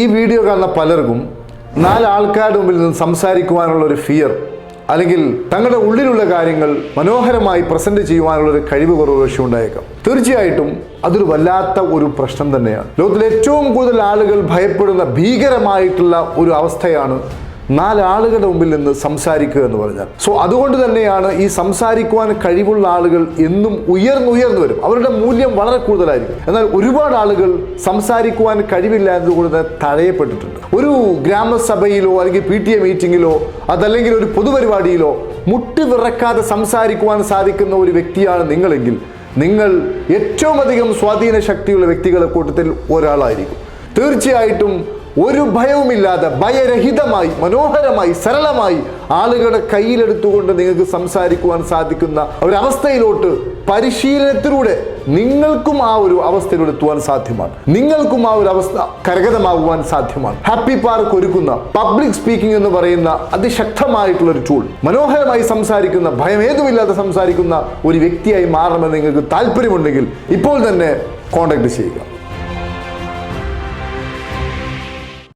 ഈ വീഡിയോ കാണുന്ന പലർക്കും നാല് ആൾക്കാരുടെ മുമ്പിൽ നിന്ന് സംസാരിക്കുവാനുള്ള ഒരു ഫിയർ അല്ലെങ്കിൽ തങ്ങളുടെ ഉള്ളിലുള്ള കാര്യങ്ങൾ മനോഹരമായി പ്രസന്റ് ചെയ്യുവാനുള്ള ഒരു കഴിവ് കുറവ് പക്ഷേ ഉണ്ടായേക്കാം. തീർച്ചയായിട്ടും അതൊരു വല്ലാത്ത ഒരു പ്രശ്നം തന്നെയാണ്. ലോകത്തിലെ ഏറ്റവും കൂടുതൽ ആളുകൾ ഭയപ്പെടുന്ന ഭീകരമായിട്ടുള്ള ഒരു അവസ്ഥയാണ് നാലാളുകളുടെ മുമ്പിൽ നിന്ന് സംസാരിക്കുക എന്ന് പറഞ്ഞാൽ. സോ അതുകൊണ്ട് തന്നെയാണ് ഈ സംസാരിക്കുവാൻ കഴിവുള്ള ആളുകൾ എന്നും ഉയർന്നുയർന്നു വരും. അവരുടെ മൂല്യം വളരെ കൂടുതലായിരിക്കും. എന്നാൽ ഒരുപാട് ആളുകൾ സംസാരിക്കുവാൻ കഴിവില്ല എന്നതുകൊണ്ട് തടയപ്പെട്ടിട്ടുണ്ട്. ഒരു ഗ്രാമസഭയിലോ അല്ലെങ്കിൽ പി ടി എ മീറ്റിങ്ങിലോ അതല്ലെങ്കിൽ ഒരു പൊതുപരിപാടിയിലോ മുട്ടി വിറക്കാതെ സംസാരിക്കുവാൻ സാധിക്കുന്ന ഒരു വ്യക്തിയാണ് നിങ്ങളെങ്കിൽ നിങ്ങൾ ഏറ്റവും അധികം സ്വാധീന ശക്തിയുള്ള വ്യക്തികളുടെ കൂട്ടത്തിൽ ഒരാളായിരിക്കും. തീർച്ചയായിട്ടും ഒരു ഭയവുമില്ലാതെ ഭയരഹിതമായി മനോഹരമായി സരളമായി ആളുകളുടെ കയ്യിലെടുത്തുകൊണ്ട് നിങ്ങൾക്ക് സംസാരിക്കുവാൻ സാധിക്കുന്ന ഒരവസ്ഥയിലോട്ട് പരിശീലനത്തിലൂടെ നിങ്ങൾക്കും ആ ഒരു അവസ്ഥയിലൂടെ എത്തുവാൻ സാധ്യമാണ്. നിങ്ങൾക്കും ആ ഒരു അവസ്ഥ കരകതമാകുവാൻ സാധ്യമാണ്. ഹാപ്പി പാർക്ക് ഒരുക്കുന്ന പബ്ലിക് സ്പീക്കിംഗ് എന്ന് പറയുന്ന അതിശക്തമായിട്ടുള്ള ഒരു ടൂൾ മനോഹരമായി സംസാരിക്കുന്ന ഭയമേതുമില്ലാതെ സംസാരിക്കുന്ന ഒരു വ്യക്തിയായി മാറണമെന്ന് നിങ്ങൾക്ക് താല്പര്യമുണ്ടെങ്കിൽ ഇപ്പോൾ തന്നെ കോൺടാക്ട് ചെയ്യുക.